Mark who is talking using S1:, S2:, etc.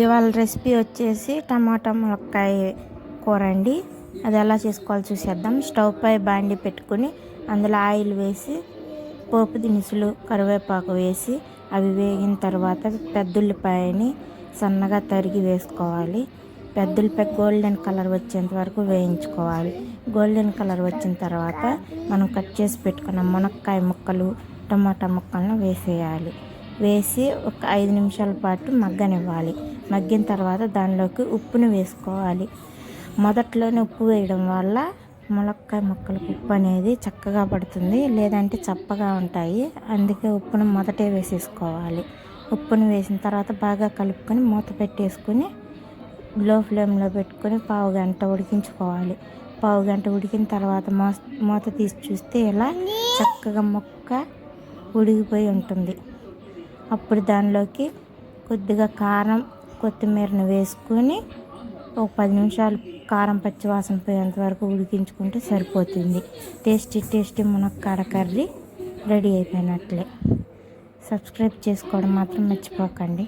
S1: ఇవాళ రెసిపీ వచ్చేసి టమాటా ములక్కాయ కూర అండి. అది ఎలా చేసుకోవాలో చూసేద్దాం. స్టవ్ పై బాండి పెట్టుకుని అందులో ఆయిల్ వేసి పోపు దినుసులు కరివేపాకు వేసి అవి వేగిన తర్వాత పెద్దుల్లిపాయని సన్నగా తరిగి వేసుకోవాలి. పెద్దుల్లిపాయ గోల్డెన్ కలర్ వచ్చేంత వరకు వేయించుకోవాలి. గోల్డెన్ కలర్ వచ్చిన తర్వాత మనం కట్ చేసి పెట్టుకున్న మునక్కాయ ముక్కలు టమాటా ముక్కలను వేసేయాలి. వేసి ఒక ఐదు నిమిషాల పాటు మగ్గనివ్వాలి. మగ్గిన తర్వాత దానిలోకి ఉప్పుని వేసుకోవాలి. మొదట్లోనే ఉప్పు వేయడం వల్ల ములక్కాయ ముక్కలకు ఉప్పు అనేది చక్కగా పడుతుంది లేదంటే చప్పగా ఉంటాయి. అందుకే ఉప్పును మొదటే వేసేసుకోవాలి. ఉప్పును వేసిన తర్వాత బాగా కలుపుకొని మూత పెట్టేసుకుని లో ఫ్లేమ్లో పెట్టుకొని పావు గంట ఉడికించుకోవాలి. పావు గంట ఉడికిన తర్వాత మో మూత తీసి చూస్తే ఇలా చక్కగా ముక్క ఉడికిపోయి ఉంటుంది. అప్పుడు దానిలోకి కొద్దిగా కారం కొత్తిమీరను వేసుకొని ఒక పది నిమిషాలు కారం పచ్చి వాసన పోయేంత వరకు ఉడికించుకుంటే సరిపోతుంది. టేస్టీ టేస్టీ మునక్కాడ కర్రీ రెడీ అయిపోయినట్లే. సబ్స్క్రైబ్ చేసుకోవడం మాత్రం మర్చిపోకండి.